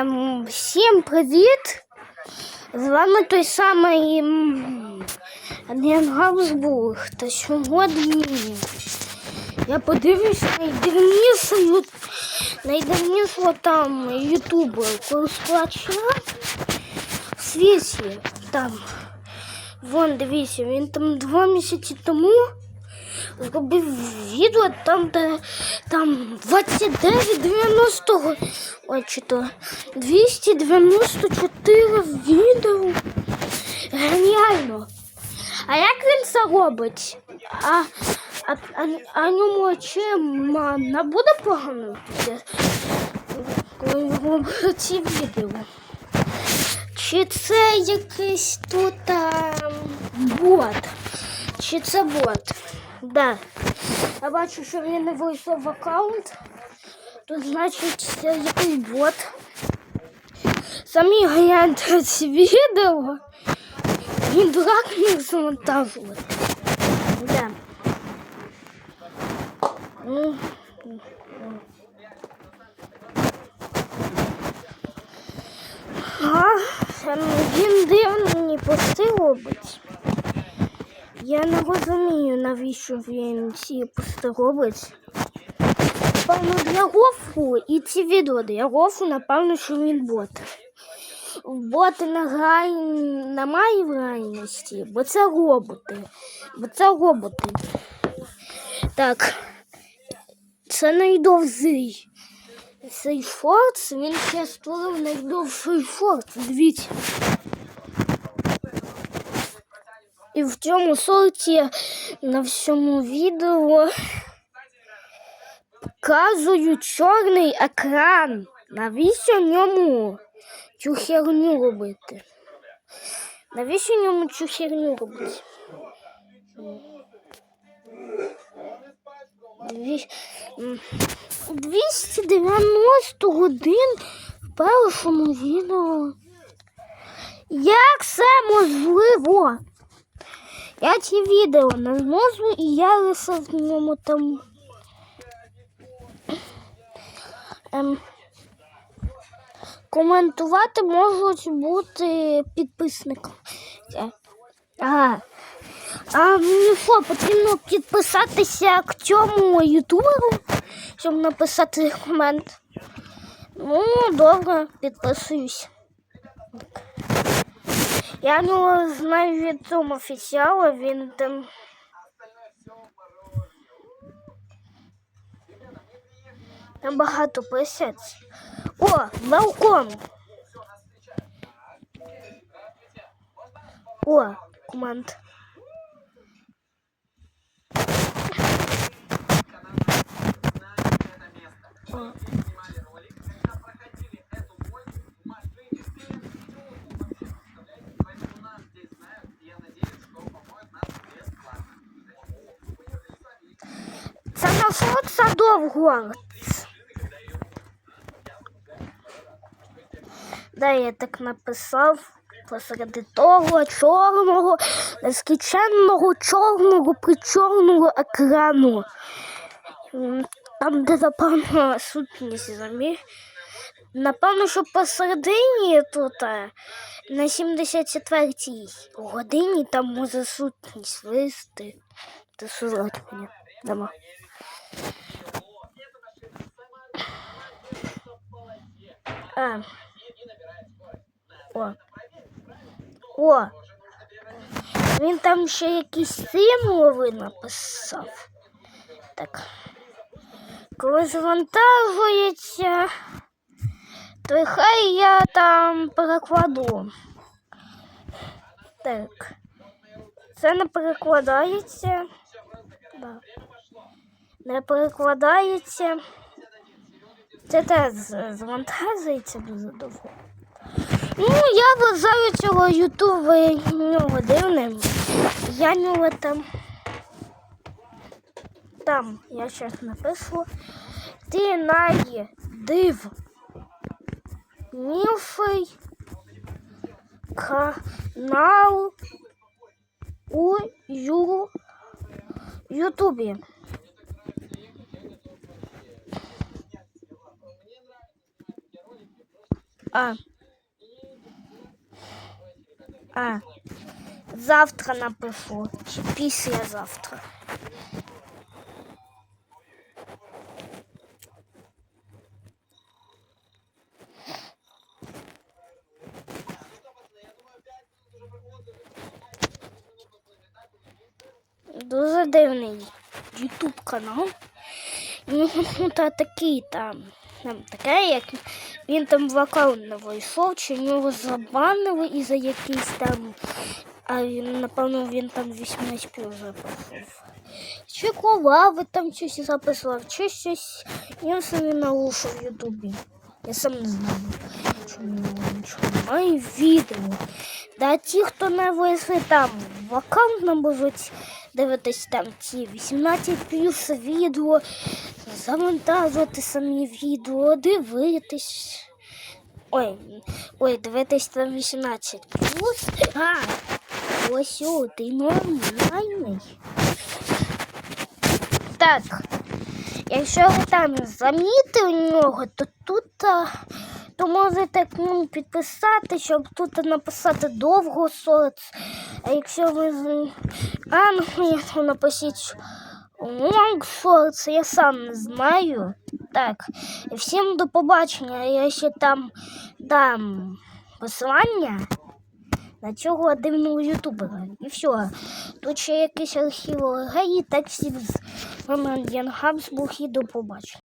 Ем, всім привіт! З вами той самий м, Андріан Габсбург. Та сьогодні я подивлюся найдавнішу, найдавнішу там ютубер користувача в світі. Там, вон, дивіться, він там два місяці тому зробив відео там, де там 2990 ой, чи то 294 відео. Геніально. А як він це робить? А, а, а, а ньому чим не буде погано коли робить ці відео? Чи це якийсь тут а, бот? Чи це бот? Да. Я бачу, що він не вийшов аккаунт. Тут значить це якийсь бот. Самі гляньте ці відео. Він дурак міг завантажувати. Да. Ну, А, він дивні пости робить. Я не розумію, навіщо він ці пости робить. Напевно, для рофу і ці відео для рофу, напевно, що він бот. Боти на грай... немає в реальності, бо це роботи. Бо це роботи. Так. Це найдовзий. Цей шорт, він ще створив найдовший шорт. Дивіться. І в цьому сорті на всьому відео показую чорний екран. Навіщо ньому цю херню робити? Навіщо ньому цю херню робити? Дві- м, 290 годин в першому відео. Як це можливо? Я ці відео не зможу і я лише в ньому там. Ем, коментувати можуть бути підписником. Е, Ага. А мені що, потрібно підписатися к цьому ютуберу, щоб написати комент. Ну, добре, підписуюсь. Я нього знаю від цього офіціала, він там. Там багато писять. О, велком! О, команд. Це садов город. Да, я так написав посереди того чорного, нескінченного чорного причорного екрану. Там, де напевно сутність замі. Напевно, що посередині тут е, на 74-й годині там може сутність висти. Ти зробити мені? Дома. А. О. О. Він там ще якісь символи написав. Так. Коли завантажується, то хай я там перекладу. Так. Це не перекладається. Да. Не перекладається. Це теж з- завантажується дуже довго. Ну, я вважаю цього ютуба нього дивним. Я нього там. Там, я зараз напишу. Ти найдив ніший канал у. Ютубі. А. А. Завтра напишу. Чи післязавтра. Дуже дивний Ютуб канал. Ну, та такий там. Там таке, як він там в аккаунт не вийшов, чи нього забанили і за якийсь там. А він, напевно, він там 18 плюс записав. Чи колави там щось записував, чи щось. Я собі нарушу в Ютубі. Я сам не знаю. Чому нічого немає відео. Да ті, хто не вийшли там в аккаунт, не можуть дивитись там ці 18 плюс відео, завантажувати самі відео, дивитись. Ой, ой, дивитись там 18 плюс. А, ось о, ти нормальний. Так, якщо ви там замітили нього, то тут то можете ну, підписати, щоб тут написати довго соц. А якщо ви з Англії, то напишіть long shorts, я сам не знаю. Так, всім до побачення. Я ще там дам посилання на цього дивного ютубера. І все. Тут ще якийсь архів гей, так всім з вами і до побачення.